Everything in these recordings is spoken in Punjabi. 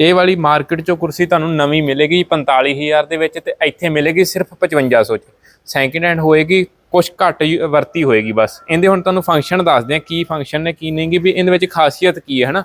ਇਹ ਵਾਲੀ ਮਾਰਕੀਟ ਚੋਂ ਕੁਰਸੀ ਤੁਹਾਨੂੰ ਨਵੀਂ ਮਿਲੇਗੀ 45000 ਦੇ ਵਿੱਚ ਤੇ ਇੱਥੇ ਮਿਲੇਗੀ ਸਿਰਫ 5500 ਚ। ਸੈਕਿੰਡ ਹੈਂਡ ਹੋਏਗੀ ਕੁਝ ਘੱਟ ਵਰਤੀ ਹੋਏਗੀ ਬਸ। ਇਹਦੇ ਹੁਣ ਤੁਹਾਨੂੰ ਫੰਕਸ਼ਨ ਦੱਸਦੇ ਆ ਕੀ ਫੰਕਸ਼ਨ ਨੇ ਕੀ ਨਹੀਂਗੀ ਵੀ ਇਹਦੇ ਵਿੱਚ ਖਾਸੀਅਤ ਕੀ ਹੈ ਹਨਾ?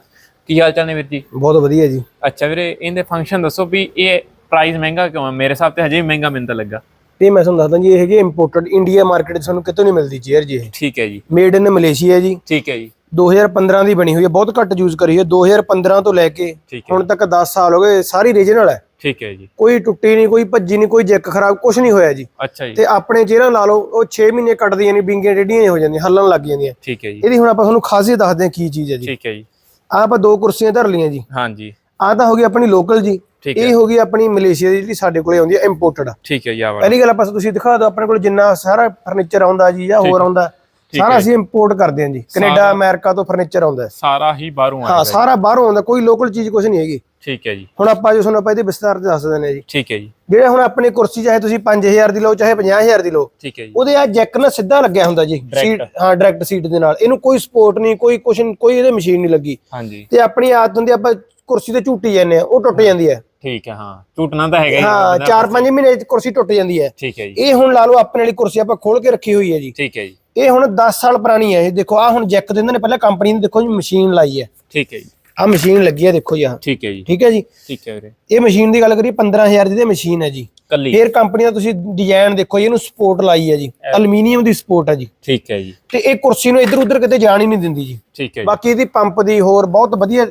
ਕੀ ਹਾਲ ਚਾਲ ਨੇ ਵੀਰ ਜੀ? ਬਹੁਤ ਵਧੀਆ ਜੀ। ਅੱਛਾ ਵੀਰੇ ਇਹਦੇ ਫੰਕਸ਼ਨ ਦੱਸੋ ਵੀ ਇਹ ਪ੍ਰਾਈਸ ਮਹਿੰਗਾ ਕਿਉਂ ਹੈ? ਮੇਰੇ ਹਿਸਾਬ ਤੇ ਹਜੇ ਵੀ ਮਹਿੰਗਾ ਮੈਨੂੰ ਤਾਂ ਲੱਗਾ। ਤੇ ਮੈਂ ਤੁਹਾਨੂੰ ਦੱਸਦਾ ਜੀ ਇਹ ਹੈਗੀ ਇੰਪੋਰਟਡ ਇੰਡੀਆ ਮਾਰਕੀਟ ਸਾਨੂੰ ਕਿਤੋਂ ਨਹੀਂ ਮਿਲਦੀ ਚੇਅਰ ਜੀ ਇਹ। ਠੀਕ ਹੈ ਜੀ। ਮੇਡ ਇਨ ਮਲੇਸ਼ੀਆ ਜੀ। ਠੀਕ ਹੈ ਜੀ। 2015 ਦੀ ਬਣੀ ਹੋਈ ਹੈ ਬਹੁਤ ਘੱਟ ਯੂਜ਼ ਕਰੀ ਹੈ 2015 ਤੋਂ ਲੈ ਕੇ ਹੁਣ ਤੱਕ 10 ਸਾਲ ਹੋ ਗਏ ਸਾਰੀ ਰੀਜਨਲ ਹੈ। ਠੀਕ ਹੈ ਜੀ। ਕੋਈ ਟੁੱਟੀ ਨਹੀਂ ਕੋਈ ਭੱਜੀ ਨਹੀਂ ਕੋਈ ਜੈਕ ਖਰਾਬ ਕੁਝ ਨਹੀਂ ਹੋਇਆ ਜੀ। ਅੱਛਾ ਜੀ। ਤੇ ਆਪਣੇ ਚਿਹਰਾ ਲਾ ਲਓ ਉਹ 6 ਮਹੀਨੇ ਕੱਟਦੀਆਂ ਨਹੀਂ ਬਿੰਗੀਆਂ ਡੇਡੀਆਂ ਹੋ ਜਾਂਦੀਆਂ ਹੱਲਣ ਲੱਗ ਜਾਂਦੀਆਂ। ਠੀਕ ਹੈ ਜੀ। ਇਹਦੀ ਹੁਣ ਆਪਾਂ ਤੁਹਾਨੂੰ ਖਾਸੀਅਤ ਦੱਸਦੇ ਹਾਂ ਕੀ ਚੀਜ਼ ਹੈ ਜੀ। ਠੀਕ ਹੈ ਜੀ। ਆਹ ਆਪਾਂ ਦੋ ਕੁਰਸੀਆਂ ਧਰ ਲਈਆਂ ਜੀ। ਹਾਂਜੀ। ਆਹ ਤਾਂ ਹੋ ਗਈ ਆਪਣੀ ਲੋਕਲ ਜੀ। ਇਹ ਹੋ ਗਈ ਆਪਣੀ ਮਲੇਸ਼ੀਆ ਦੀ ਜਿਹੜੀ ਸਾਡੇ ਕੋਲੇ ਆਉਂਦੀ ਹੈ ਇੰਪੋਰਟਡ ਠੀਕ ਹੈ ਜੀ ਆ ਵਾਲਾ। ਪਹਿਲੀ ਗੱਲ ਆਪਾਂ ਤੁਸੀਂ ਦਿਖਾ ਦਿਓ ਆਪਣੇ ਕੋਲ ਜਿੰਨਾ ਸਾਰਾ ਫਰਨੀਚਰ ਆਉਂਦਾ ਜੀ ਜਾਂ ਹੋਰ ਆਉਂਦਾ। ਸਾਰਾ ਅਸੀਂ ਇੰਪੋਰਟ ਕਰਦੇ ਹਾਂ ਜੀ। ਕੈਨੇਡਾ ਅਮਰੀਕਾ ਤੋਂ ਫਰਨੀਚਰ ਆਉਂਦਾ ਹੈ। ਸਾਰਾ ਹੀ ਬਾਹਰੋਂ ਹਾਂ ਆਇਆ ਸਾਰਾ ਬਾਹਰੋਂ ਆਉਂਦਾ ਕੋਈ ਲੋਕਲ ਚੀਜ਼ ਕੁਝ ਨਹੀਂ ਹੈਗੀ। ਠੀਕ ਹੈ ਜੀ। ਹੁਣ ਆਪਾਂ ਜੋ ਤੁਹਾਨੂੰ ਆਪਾਂ ਇਹਦੇ ਵਿਸਤਾਰ ਤੇ ਦੱਸ ਦਿੰਦੇ ਹਾਂ ਜੀ। ਠੀਕ ਹੈ ਜੀ। ਜਿਹੜੇ ਹੁਣ ਆਪਣੀ ਕੁਰਸੀ ਚਾਹੇ ਤੁਸੀਂ 5000 ਦੀ ਲਓ ਚਾਹੇ 50000 ਦੀ ਲਓ ਠੀਕ ਹੈ ਜੀ। ਉਹਦੇ ਆ ਜੈਕ ਨਾ ਸਿੱਧਾ ਲੱਗਿਆ ਹੁੰਦਾ ਜੀ। ਸੀਟ ਹਾਂ ਡਾਇਰੈਕਟ ਸੀਟ ਦੇ ਨਾਲ। ਇਹਨੂੰ ਕੋਈ ਸਪੋਰਟ ਨਹੀਂ ਕੋਈ ਨੀ, ਕੋਈ ਇਹਦੇ ਮਸ਼ੀਨ ਨਹੀਂ ਲੱਗੀ। ਹਾਂਜੀ। ਤੇ ਆਪਣੀ ਆਦਤ ਹੁੰਦੀ ਆਪਾਂ ਕੁਰਸੀ ਤੇ ਝੂਟੀ ਜਾਂਦੇ ਆ ਉਹ ਟੁੱਟ ਜਾਂਦੀ ਹੈ। ਠੀਕ ਹੈ ਹਾਂ। ਟੁੱਟਣਾ ਤਾਂ ਹੈਗਾ ਹੀ ਹਾਂ 4-5 ਮਹੀਨੇ ਚ ਕੁਰਸੀ ਟੁੱਟ ਜਾਂਦੀ ਹੈ। ਠੀਕ ਹੈ ਜੀ। ਇਹ ਹੁਣ ਲਾ ਲਓ ਆਪਣੇ ਵਾਲੀ ਕੁਰਸੀ ਆਪਾਂ ਖੋਲ ਕੇ ਰੱਖੀ ਹੋਈ ਹੈ ਜੀ। ਠੀਕ ਹੈ ਜੀ। ਇਹ ਹੁਣ 10 ਸਾਲ ਪੁਰਾਣੀ ਹੈ ਇਹ। ਦੇਖੋ ਆ ਹੁਣ ਜੈਕ ਦਿੰਦੇ ਨੇ ਪਹਿਲਾਂ ਕੰਪਨੀ ਨੇ ਦੇਖੋ ਜੀ ਮਸ਼ੀਨ ਲਾਈ ਹੈ। ਠੀਕ ਹੈ ਜੀ। ਆ ਮਸ਼ੀਨ ਲੱਗੀ ਹੈ ਦੇਖੋ ਜੀ ਆਹ। ਠੀਕ ਹੈ ਜੀ। ਠੀਕ ਹੈ ਜੀ? ਠੀਕ ਹੈ ਵੀਰੇ। ਇਹ ਮਸ਼ੀਨ ਦੀ ਗੱਲ ਕਰੀਏ 15000 ਦੀ ਤੇ ਮਸ਼ੀਨ ਹੈ ਜੀ। ਕੱਲੀ। ਫੇਰ ਕੰਪਨੀ ਦਾ ਤੁਸੀਂ ਡਿਜ਼ਾਈਨ ਦੇਖੋ ਜੀ ਇਹਨੂੰ ਸਪੋਰਟ ਲਾਈ ਹੈ ਜੀ। ਐਲੂਮੀਨੀਅਮ ਦੀ ਸਪੋਰਟ ਹੈ ਜੀ। ਠੀਕ ਹੈ ਜੀ। ਤੇ ਇਹ ਕੁਰਸੀ ਨੂੰ ਇੱਧਰ ਉੱਧਰ ਕਿਤੇ ਜਾਣ ਹੀ ਨਹੀਂ ਦਿੰਦੀ ਜੀ। ਠੀਕ ਹੈ ਜੀ। ਬਾਕੀ ਇਹਦੀ ਪੰਪ ਦੀ ਹੋਰ ਬਹੁਤ ਵਧੀਆ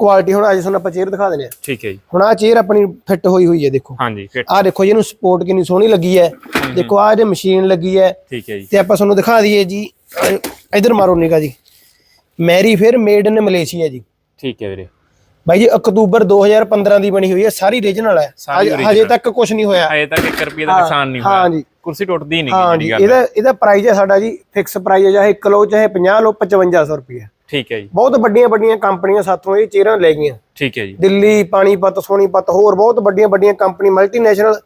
ਕੁਆਲਿਟੀ ਹੁਣ ਅੱਜ ਤੁਹਾਨੂੰ ਆਪਾਂ ਚੇਅਰ ਦਿਖਾ ਦਿੰਦੇ ਆ ਠੀਕ ਹੈ ਜੀ। ਹੁਣ ਆ ਚੇਅਰ ਆਪਣੀ ਫਿੱਟ ਹੋਈ ਹੋਈ ਹੈ ਦੇਖੋ। ਹਾਂਜੀ ਫਿਰ ਆਹ ਦੇਖੋ ਜੀ ਇਹਨੂੰ ਸਪੋਰਟ ਕਿੰਨੀ ਸੋਹਣੀ ਲੱਗੀ ਹੈ। ਦੇਖੋ ਆਹ ਇਹਦੇ ਮਸ਼ੀਨ ਲੱਗੀ ਹੈ ਠੀਕ ਹੈ ਜੀ। ਤੇ ਆਪਾਂ ਤੁਹਾਨੂੰ ਦਿਖਾ ਦਈਏ ਜੀ ਇੱਧਰ ਮਾਰੋ ਨਿਗਾ ਜੀ। ਮੈਰੀ ਫਿਰ ਮੇਡ ਇਨ ਮਲੇਸ਼ੀਆ ਜੀ। ਠੀਕ ਹੈ ਵੀਰੇ। ਬਾਈ ਜੀ ਅਕਤੂਬਰ 2015 ਦੀ ਬਣੀ ਹੋਈ ਹੈ ਸਾਰੀ ਰੀਜਨਲ ਹੈ। ਹਜੇ- ਤੱਕ ਕੁਝ ਨਹੀਂ ਹੋਇਆ। ਹਜੇ ਤੱਕ 1 ਰੁਪਏ ਦਾ ਨੁਕਸਾਨ ਨਹੀਂ ਹਾਂ ਹੋਇਆ ਜੀ। ਕੁਰਸੀ ਟੁੱਟਦੀ ਨਹੀਂ ਹਾਂ ਜੀ ਇਹਦਾ ਇਹਦਾ ਪ੍ਰਾਈਸ ਹੈ ਸਾਡਾ ਜੀ ਫਿਕਸ ਪ੍ਰਾਈਸ ਹੈ ਚਾਹੇ 1 ਲਓ ਚਾਹੇ 50 ਲਓ 5500 ਰੁਪਏ ਠੀਕ ਹੈ ਜੀ। ਬਹੁਤ ਵੱਡੀਆਂ ਵੱਡੀਆਂ ਕੰਪਨੀਆਂ ਸਾਥੋਂ ਇਹ ਚੇਅਰਾਂ ਲੈ ਗਈਆਂ। ਠੀਕ ਹੈ ਜੀ। ਦਿੱਲੀ ਪਾਣੀਪਤ ਸੋਨੀਪਤ ਹੋਰ ਬਹੁਤ ਵੱਡੀਆਂ ਵੱਡੀਆਂ ਕੰਪਨੀ ਮਲਟੀਨੈਸ਼ਨਲ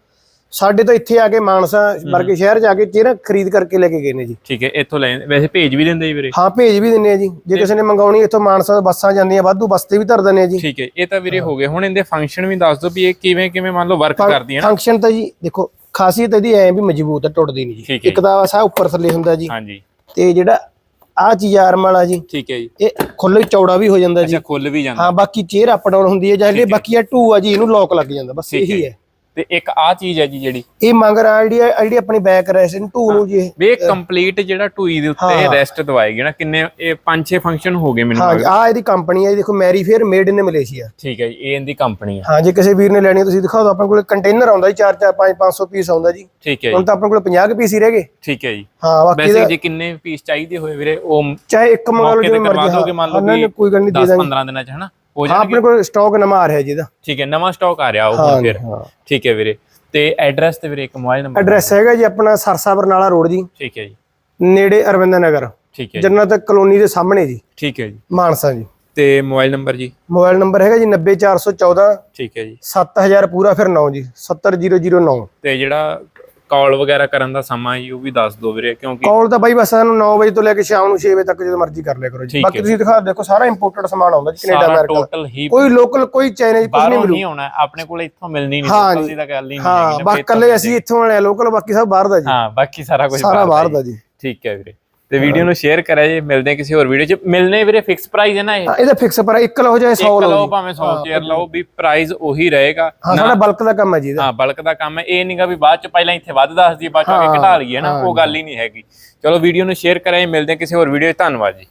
ਸਾਡੇ ਤੋਂ ਇੱਥੇ ਆ ਕੇ ਮਾਨਸਾ ਵਰਗੇ ਸ਼ਹਿਰ ਜਾ ਕੇ ਚੇਅਰਾਂ ਖਰੀਦ ਕਰਕੇ ਲੈ ਕੇ ਗਏ ਨੇ ਜੀ। ਠੀਕ ਹੈ ਇੱਥੋਂ ਲੈ ਵੈਸੇ ਭੇਜ ਵੀ ਦਿੰਦੇ ਜੀ ਵੀਰੇ? ਹਾਂ ਭੇਜ ਵੀ ਦਿੰਨੇ ਆ ਜੀ। ਜੇ ਕਿਸੇ ਨੇ ਮੰਗਾਉਣੀ ਇੱਥੋਂ ਮਾਨਸਾ ਬੱਸਾਂ ਜਾਂਦੀਆਂ ਵਾਧੂ ਬੱਸ ਤੇ ਵੀ ਧਰ ਦਿੰਨੇ ਆ ਜੀ। ਠੀਕ ਹੈ ਇਹ ਤਾਂ ਵੀਰੇ ਹੋ। ਗਏ। ਹੁਣ ਇਹਦੇ ਫੰਕਸ਼ਨ ਵੀ ਦੱਸ ਦਿਓ ਵੀ ਇਹ ਕਿਵੇਂ ਕਿਵੇਂ ਮੰਨ ਲਓ ਵਰਕ ਕਰਦੀ ਹੈ ਨਾ। ਫੰਕਸ਼ਨ ਤਾਂ ਜੀ ਦੇਖੋ ਖਾਸੀਅਤ ਇਹਦੀ ਐ ਵੀ ਮਜ਼ਬੂਤ ਹੈ ਟੁੱਟਦੀ ਨਹੀਂ ਜੀ। ਇੱਕ ਤਾਂ ਸਾ ਉੱਪਰ ਥੱਲੇ ਹੁੰਦਾ ਜੀ। ਹਾਂਜੀ। ਤੇ ਜਿਹੜਾ ਆ ਚੀਜ਼ ਆਰਮ ਵਾਲਾ ਜੀ। ਠੀਕ ਹੈ ਜੀ। ਇਹ ਖੁੱਲੇ ਚੌੜਾ ਵੀ ਹੋ ਜਾਂਦਾ ਜੀ। ਅੱਛਾ ਖੁੱਲ ਵੀ ਜਾਂਦਾ। ਹਾਂ ਬਾਕੀ ਚੇਅਰ ਅਪ ਡਾਊਨ ਹੁੰਦੀ ਹੈ ਜਾਂ ਜਿਹੜੇ ਬਾਕੀ ਆ ਟੂ ਆ ਜੀ ਇਹਨੂੰ ਲੌਕ ਲੱਗ ਜਾਂਦਾ। ਬਸ ਇਹੀ ਹੈ। ਤੇ ਇੱਕ ਆ ਚੀਜ਼ ਹੈ ਜੀ ਜਿਹੜੀ। ਇਹ ਮੰਗਰ ਆਈਡੀ ਆਈਡੀ ਆਪਣੀ ਬੈਕ ਰੈਸਨ ਟੂ ਨੂੰ ਜੀ ਵੀ ਇਹ ਕੰਪਲੀਟ ਜਿਹੜਾ ਟੂਈ ਦੇ ਉੱਤੇ ਰੈਸਟ ਦਵਾਏਗੀ ਨਾ ਕਿੰਨੇ ਇਹ ਪੰਜ ਛੇ ਫੰਕਸ਼ਨ ਹੋ ਗਏ ਮੈਨੂੰ ਹਾਂ ਆ ਇਹਦੀ ਕੰਪਨੀ ਹੈ ਦੇਖੋ Mary Fair made in Malaysia. ਠੀਕ ਹੈ ਜੀ ਇਹ ਇਹਦੀ ਕੰਪਨੀ ਆ। ਹਾਂ ਜੇ ਕਿਸੇ ਵੀਰ ਨੇ ਲੈਣੀ ਹੈ ਤੁਸੀਂ ਦਿਖਾਓ ਆਪਣੇ ਕੋਲ ਕੰਟੇਨਰ ਆਉਂਦਾ ਜੀ 4 4 5 500 ਪੀਸ ਆਉਂਦਾ ਜੀ। ਠੀਕ ਹੈ ਹੁਣ ਜੀ ਤਾਂ ਆਪਣੇ ਕੋਲ 50 ਕੁ ਪੀਸ ਹੀ ਰਹਿ ਗਏ। ਠੀਕ ਹੈ ਜੀ। ਹਾਂ ਬਾਕੀ ਵੈਸੇ ਜੇ ਕਿੰਨੇ ਪੀਸ ਚਾਹੀਦੇ ਹੋਏ ਵੀਰੇ ਉਹ ਚਾਹੇ ਇੱਕ ਮੰਗਾ ਲਓ ਜਿਵੇਂ ਮਰਜ਼ੀ ਹਾਂ ਕੋਈ ਗੱਲ ਨਹੀਂ ਦੇ 10 ਦਾਂਗੇ। 15 ਦਿਨਾਂ ਚ ਹਨਾ? ਹੋ ਹਾਂ ਜਾਣਗੇ ਆਪਣੇ ਕੋਲ ਸਟਾਕ ਨਵਾਂ ਆ ਰਿਹਾ ਜੀ ਇਹਦਾ। ਠੀਕ ਹੈ ਨਵਾਂ ਸਟਾਕ ਆ ਰਿਹਾ ਉਹ ਹੁਣ ਫਿਰ। ਹਾਂ। ਠੀਕ ਹੈ ਵੀਰੇ। ਤੇ ਐਡਰੈਸ ਤੇ ਵੀਰੇ ਇੱਕ ਮੋਬਾਈਲ ਨੰਬਰ ਐਡਰੈਸ ਹੈਗਾ ਜੀ ਆਪਣਾ ਸਰਸਾ ਬਰਨਾਲਾ ਰੋਡ ਜੀ। ਠੀਕ ਹੈ ਜੀ। ਨੇੜੇ ਅਰਵਿੰਦ ਨਗਰ। ਠੀਕ ਹੈ ਜੀ। ਜੰਨਤ ਕਲੋਨੀ ਦੇ ਸਾਹਮਣੇ ਜੀ। ਠੀਕ ਹੈ ਜੀ। ਮਾਨਸਾ ਜੀ। ਤੇ ਮੋਬਾਈਲ ਨੰਬਰ ਜੀ? ਮੋਬਾਈਲ ਨੰਬਰ ਹੈਗਾ ਜੀ 90414 ਠੀਕ ਹੈ ਜੀ। 7000 ਪੂਰਾ ਫਿਰ 9 ਜੀ। 70009 ਤੇ ਜਿਹੜਾ ਕਾਲ ਵਗੈਰਾ ਕਰਨ ਦਾ ਸਮਾਂ ਜੀ ਉਹ ਵੀ ਦੱਸ ਦਿਓ ਵੀਰੇ ਕਿਉਂਕਿ ਕਾਲ ਤਾਂ ਬਾਈ ਬਸ ਸਾਨੂੰ 9 ਵਜੇ ਤੋਂ ਲੈ ਕੇ ਸ਼ਾਮ ਨੂੰ 6 ਵਜੇ ਤੱਕ ਜਦੋਂ ਮਰਜ਼ੀ ਕਰ ਲਿਆ ਕਰੋ ਜੀ। ਠੀਕ ਬਾਕੀ ਹੈ। ਤੁਸੀਂ ਦਿਖਾ ਦੇਖੋ ਸਾਰਾ ਇੰਪੋਰਟਡ ਸਮਾਨ ਆਉਂਦਾ ਜੀ ਕੈਨੇਡਾ ਸਾਰਾ ਅਮਰੀਕਾ ਟੋਟਲ ਹੀ ਕੋਈ ਲੋਕਲ ਕੋਈ ਚਾਈਨਾ ਕੁਝ ਨਹੀਂ ਬਾਹਰੋਂ ਮਿਲੂ। ਆਉਣਾ ਆਪਣੇ ਕੋਲ ਇੱਥੋਂ ਮਿਲਣੀ ਨਹੀਂ ਹਾਂ ਲੋਕਲ ਜੀ। ਦੀ ਤਾਂ ਗੱਲ ਹੀ ਨਹੀਂ ਹਾਂ ਬਾਕੀ ਇਕੱਲੇ ਅਸੀਂ ਇੱਥੋਂ ਵਾਲੇ ਲੋਕਲ ਬਾਕੀ ਸਭ ਬਾਹਰ ਦਾ ਜੀ। ਹਾਂ ਬਾਕੀ ਸਾਰਾ ਕੁਝ ਸਾਰਾ ਬਾਹਰ ਦਾ ਜੀ। ਠੀਕ ਹੈ ਵੀਰੇ। ਤੇ ਵੀਡੀਓ ਨੂੰ ਸ਼ੇਅਰ ਕਰਿਆ ਜੀ ਮਿਲਦੇ ਹਾਂ ਕਿਸੇ ਹੋਰ ਵੀਡੀਓ 'ਚ। ਮਿਲਨੇ ਵੀਰੇ ਫਿਕਸ ਪ੍ਰਾਈਸ ਹੈ ਨਾ ਇਹ? ਇਹਦਾ ਫਿਕਸ ਪਰ ਇੱਕ ਲਓ ਚਾਹੇ 100 ਇੱਕ ਲਓ। ਭਾਵੇਂ 100 ਚੇਅਰ ਲਓ ਵੀ ਪ੍ਰਾਈਸ ਉਹੀ ਰਹੇਗਾ। ਹਾਂ ਸਾਡਾ ਬਲਕ ਦਾ ਕੰਮ ਹੈ ਜੀ ਇਹਦਾ। ਹਾਂ ਬਲਕ ਦਾ ਕੰਮ ਹੈ। ਇਹ ਨਹੀਂਗਾ ਵੀ ਬਾਅਦ ਚ ਪਹਿਲਾਂ ਇੱਥੇ ਵੱਧ ਦੱਸ ਦਈਏ ਬਾਅਦ ਚ ਆ ਕੇ ਘਟਾ ਲਈਏ ਨਾ ਉਹ ਗੱਲ ਹੀ ਨਹੀਂ ਹੈਗੀ। ਚਲੋ ਵੀਡੀਓ ਨੂੰ ਸ਼ੇਅਰ ਕਰਿਆ ਜੀ ਮਿਲਦੇ ਹਾਂ ਕਿਸੇ ਹੋਰ ਵੀਡੀਓ 'ਚ। ਧੰਨਵਾਦ ਜੀ।